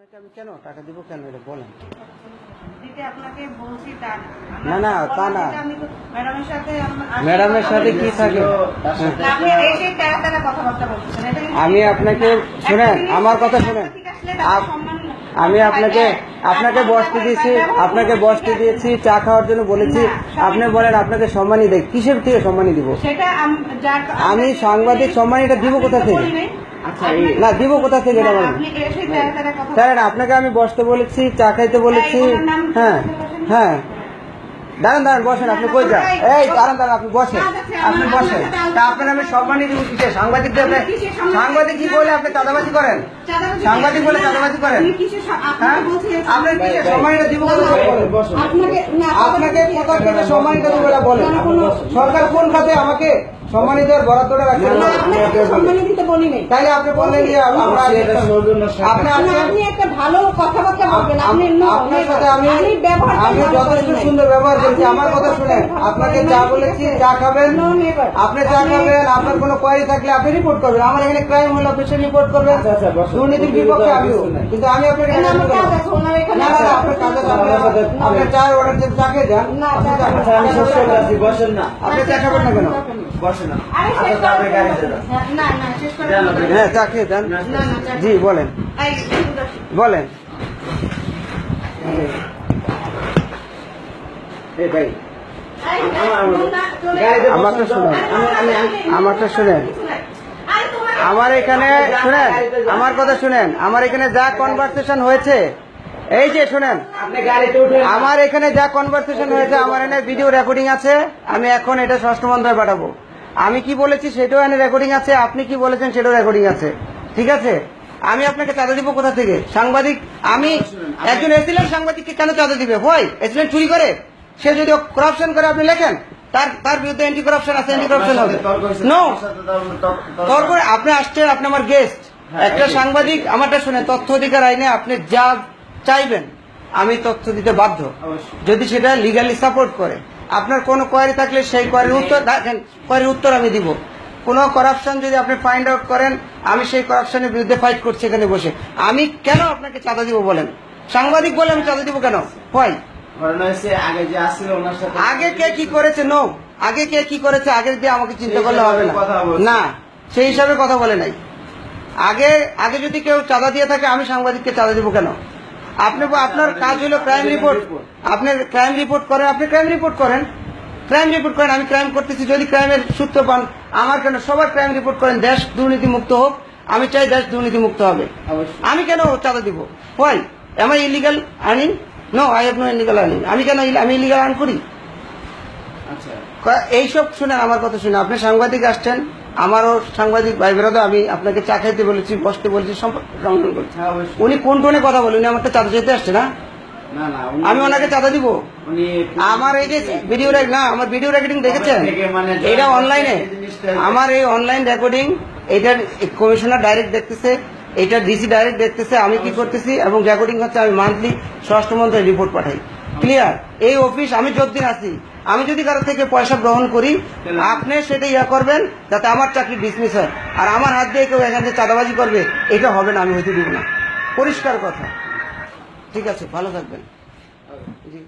আপনাকে আমি কেন টাকা দিব কেন এটা বলেন। দিতে আপনাকে বলছি তা না, না, তা না। ম্যাডামের সাথে আম- ম্যাডামের সাথে কি থাকে? আমি আপনাকে শুনেন আমার কথা শুনেন। আমি আপনাকে আপনাকে বসতে দিয়েছি আপনাকে বসতে দিয়েছি চা খাওয়ার জন্য বলেছি। আপনি বলেন আপনাকে সম্মানই দেয় কিসের থেকে সম্মানই দিব? আম- সাংবাদিক সম্মানটা দিব কোথা থেকে। আচ্ছা না দিব কোথা থেকে এটা স্যার আপনাকে আমি বসতে বলেছি চা খাইতে বলেছি? হ্যাঁ হ্যাঁ। দাঁড়ান দাঁড়ান বসেন আপনি কই যান? এই দাঁড়ান দাঁড়ান আপনি বসেন। আপনি বসেন। তা আপনার আমি সম্মানই দিব কিসে সাংবাদিক আপনি সাংবাদিক? কি বলে আপনি চাঁদাবাজি করেন? সাংবাদিক বলে চাঁদাবাজি করেন? আপনাকে আপনার কিসে সম্মানিত দিব কোথা আপনাকে না, আপনাকে কোথা থেকে সম্মানিত দিব বলেন। সরকার কোন খাতে আমাকে সম্মানিত বরাদ্দটা রাখছেন তাইলে আপনি বললেন যে আমরা আপনি আপনি একটা ভালো কথাবার্তা বলবেন। আপনি আপনার সাথে আমি আপনি আমি যথেষ্ট সুন্দর ব্যবহার করেছি। আপনি আমার কথা শুনেন। আপনাকে যা বলেছি? চা খাবেন? আপনি আপনি- খাবেন আপনার কোনো কোয়ারি থাকলে আপনি রিপোর্ট করবেন। আমার এখানে ক্রাইম হলে অফিসে রিপোর্ট করবেন। দুর্নীতির বিপক্ষে আমিও। কিন্তু আমি আপনাকে না, না আপনার কাজ আছে আপনি- আপনি চায়ের অর্ডার দিয়ে চা খেয়ে যান। না, আপনি চা- চা- আমি শেষ করে আসি বসেন না। আপনি চা খাবেন না কেন? আচ্ছা। হ্যাঁ চা খেয়ে যান না, না, চা- জি বলেন। বলেন। এই ভাই। এই, আমার- না, চলে- গাড়িতে বসেন আমারটা। শুনুন। আমি- আমি- আমি- আমারটা শুনেন। আমার এখানে শুনেন। আমার কথা শুনেন। আমার এখানে যা কনভারসেশন হয়েছে এই যে শুনেন। আপনি গাড়িতে উঠে আমার এখানে যা কনভারসেশন হয়েছে আমার এখানে ভিডিও রেকর্ডিং আছে। আমি এখন এটা ষষ্ঠ মন্ত্রায় পাঠাবো। আমি কি বলেছি সেটাও এখানে রেকর্ডিং আছে আপনি কি বলেছেন সেটাও রেকর্ডিং আছে। ঠিক আছে? আমি আপনাকে চাঁদা দিব কোথা থেকে? সাংবাদিক আমি একজন এসিলেন্ট সাংবাদিককে কেন চাঁদা দিবে? হয় এসিলেন্ট চুরি করে? সে যদি করাপশন করে আপনি লেখেন তার তার বিরুদ্ধে অ্যান্টি করাপশন আছে অ্যান্টি করাপশন হবে। নো তারপরে আপনি আসছেন আপনি আমার গেস্ট হ্যাঁ, একটা সাংবাদিক আমারটা শুনে তথ্য অধিকার আইনে আপনি যা চাইবেন আমি তথ্য দিতে বাধ্য। যদি সেটা লিগালি সাপোর্ট করে আপনার কোনো কোয়ারি থাকলে সেই কোয়ারির উত্তর দেখেন কোয়ারির উত্তর আমি দিব। কোনো করাপশন যদি আপনি ফাইন্ড আউট করেন আমি সেই করাপশনের বিরুদ্ধে ফাইট করছি এখানে বসে। আমি কেন আপনাকে চাঁদা দিব বলেন? সাংবাদিক বলে আমি চাঁদা দিব কেন? হয় আগে কে কি করেছে? নো আগে কে কি করেছে? আগে দিয়ে আমাকে চিন্তা করলে হবে না। না সেই হিসাবে কথা বলে নাই। আগে আগে যদি কেউ চাঁদা দিয়ে থাকে আমি সাংবাদিককে চাঁদা দিব কেন? আপনি আপনার কাজ হলো ক্রাইম রিপোর্ট আপনি ক্রাইম রিপোর্ট করেন আপনি ক্রাইম রিপোর্ট করেন। ক্রাইম রিপোর্ট করেন আমি ক্রাইম করতেছি যদি ক্রাইমের সূত্র পান আমার কেন সবার ক্রাইম রিপোর্ট করেন দেশ দুর্নীতি মুক্ত হোক আমি চাই দেশ দুর্নীতি মুক্ত হবে। আমি কেন চাঁদা দিব? Why am I illegal earning no I have no illegal earning আমি কেন আমি ইলিগাল আর্ন করি? আচ্ছা। এইসব শুনেন আমার কথা শুনে আপনি সাংবাদিক আসছেন আমারও সাংবাদিক ভাই বেরোদা আমি আপনাকে চা খাইতে বলেছি বসতে বলেছি করছি হ্যাঁ উনি কোন টোনে কথা বলেন? উনি আমারটা চাঁদা যেতে আসছে না? আমি ওনাকে চাঁদা দিব? আমার এই যে ভিডিও না আমার ভিডিও রেকর্ডিং দেখেছেন? মানে এটা অনলাইনে? আমার এই অনলাইন রেকর্ডিং এটার কমিশনার ডাইরেক্ট দেখতেছে এটা ডিসি ডাইরেক্ট দেখতেছে আমি কি করতেছি এবং রেকর্ডিং হচ্ছে আমি মান্থলি স্বরাষ্ট্র মন্ত্রণালয়ে রিপোর্ট পাঠাই। ক্লিয়ার এই অফিস আমি যতদিন আছি আমি যদি কারও থেকে পয়সা গ্রহণ করি, আপনি সেটা ইয়া করবেন যাতে আমার চাকরি ডিসমিস হয়। আর আমার হাত দিয়ে কেউ এখান থেকে চাঁদাবাজি করবে, এটা হবে না, আমি হইতে দিব না। পরিষ্কার কথা। ঠিক আছে, ভালো থাকবেন। জি